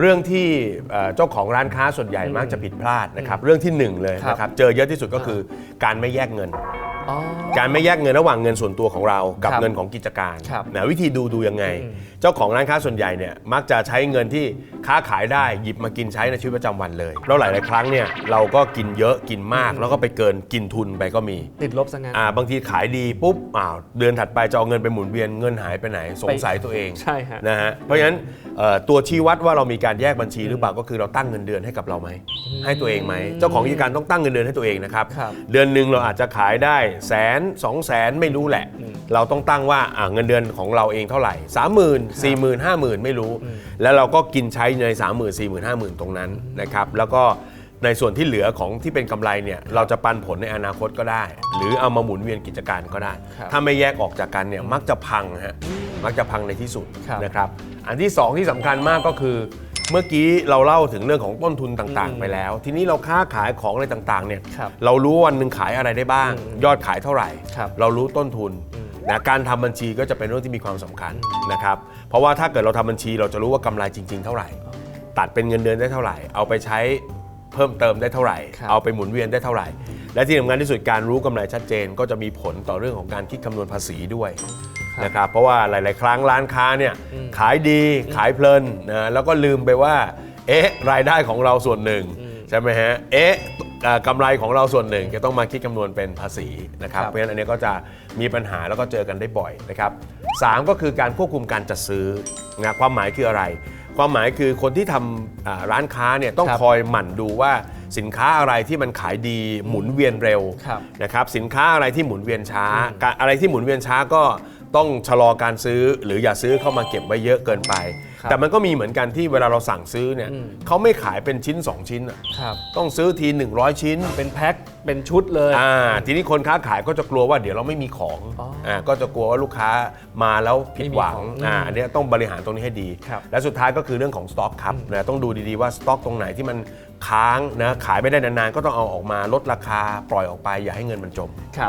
เรื่องที่เอ่อเจ้าของร้านค้าส่วนใหญ่มักจะผิดพลาดนะครับ เรื่องที่หนึ่งเลยครับนะครับ เจอเยอะที่สุดก็คือการไม่แยกเงินอ๋อ การไม่แยกเงินระหว่างเงินส่วนตัวของเรากับครับเงินของกิจการครับนะวิธีดูดูยังไง เจ้าของร้านค้าส่วนใหญ่เนี่ยมักจะใช้เงินที่ค้าขายได้หยิบมากินใช้ในชีวิตประจำวันเลย แล้วหลาย ๆ ครั้งเนี่ยเราก็กินเยอะกินมาก แล้วก็ไปเกินกินทุนไปก็มี ติดลบซะงั้น อ่าบางทีขายดีปุ๊บอ้าวเดือนถัดไปจะเอาเงินไปหมุนเวียนเงินหายไปไหนสงสัยตัวเองใช่ฮะ นะฮะเพราะฉะนั้นเอ่อตัวชี้วัดว่าเรามีการแยกบัญชีหรือเปล่าก็คือเราตั้งเงินเดือนให้กับเราไหมให้ตัวเองไหมเจ้าของกิจการต้องตั้งเงินเดือนให้ตัวเองนะครับครับ เดือนหนึ่งเราอาจจะขายได้แสนสองแสนไม่รู้แหละ เราต้องตั้งว่าอ่าเงินเดือนของเราเองเท่าไหร่สามหมื่นสี่หมื่นห้าหมื่นไม่รู้ แล้วเราก็กินใช้ในสามหมื่นสี่หมื่นห้าหมื่นตรงนั้นนะครับแล้วก็ในส่วนที่เหลือของที่เป็นกำไรเนี่ยเราจะปันผลในอนาคตก็ได้ หรือเอามาหมุนเวียนกิจการก็ได้ครับถ้าไม่แยกออกจากกันเนี่ยมักจะพังฮะมักจะพังในที่สุดครับนะครับอันที่สองที่สำคัญมากก็คือ เมื่อกี้เราเล่าถึงเรื่องของต้นทุนต่างๆ ไปแล้ว ทีนี้เราค้าขายของอะไรต่างๆเนี่ยครับเรารู้วันหนึ่งขายอะไรได้บ้าง ยอดขายเท่าไหร่ ครับเรารู้ต้นทุนนะการทำบัญชีก็จะเป็นเรื่องที่มีความสำคัญนะครับเพราะว่าถ้าเกิดเราทำบัญชีเราจะรู้ว่ากำไรจริง ๆ เท่าไหร่ ตัดเป็นเงินเดือนได้เท่าไหร่ เอาไปใช้เพิ่มเติมได้เท่าไหร่ ครับ เอาไปหมุนเวียนได้เท่าไหร่ และที่สำคัญที่สุดการรู้กำไรชัดเจนก็จะมีผลต่อเรื่องของการคิดคำนวณภาษีด้วย นะครับเพราะว่าหลาย ๆ ครั้งร้านค้าเนี่ยขายดีขายเพลินนะแล้วก็ลืมไปว่าเอ๊ะรายได้ของเราส่วนหนึ่งใช่ไหมฮะเอ๊ะเอ่อกำไรของเราส่วนหนึ่งจะต้องมาคิดคำนวณเป็นภาษีนะครับครับเพราะฉะนั้นอันนี้ก็จะมีปัญหาแล้วก็เจอกันได้บ่อยนะครับสามก็คือการควบคุมการจัดซื้อนะความหมายคืออะไร ความหมายคือคนที่ทำอ่าร้านค้าเนี่ยต้องครับคอยหมั่นดูว่าสินค้าอะไรที่มันขายดีหมุนเวียนเร็วครับนะครับสินค้าอะไรที่หมุนเวียนช้าการอะไรที่หมุนเวียนช้าก็ต้องชะลอการซื้อหรืออย่าซื้อเข้ามาเก็บไว้เยอะเกินไป ครับแต่มันก็มีเหมือนกันที่เวลาเราสั่งซื้อเนี่ยเขาไม่ขายเป็นชิ้น 2 ชิ้นอะครับ ต้องซื้อที 100 ชิ้น เป็นแพ็คเป็นชุดเลย อ่าทีนี้คนค้าขายก็จะกลัวว่าเดี๋ยวเราไม่มีของอ๋ออ่่าก็จะกลัวว่าลูกค้ามาแล้วผิดหวังไม่มีของอ่าอันเนี้ยต้องบริหารตรงนี้ให้ดี ครับและสุดท้ายก็คือเรื่องของสต็อกครับนะต้องดูดีๆว่าสต็อกตรงไหนที่มันค้างนะขายไม่ได้นานๆ ก็ต้องเอาออกมาลดราคาปล่อยออกไปอย่าให้เงินมันจม ครับ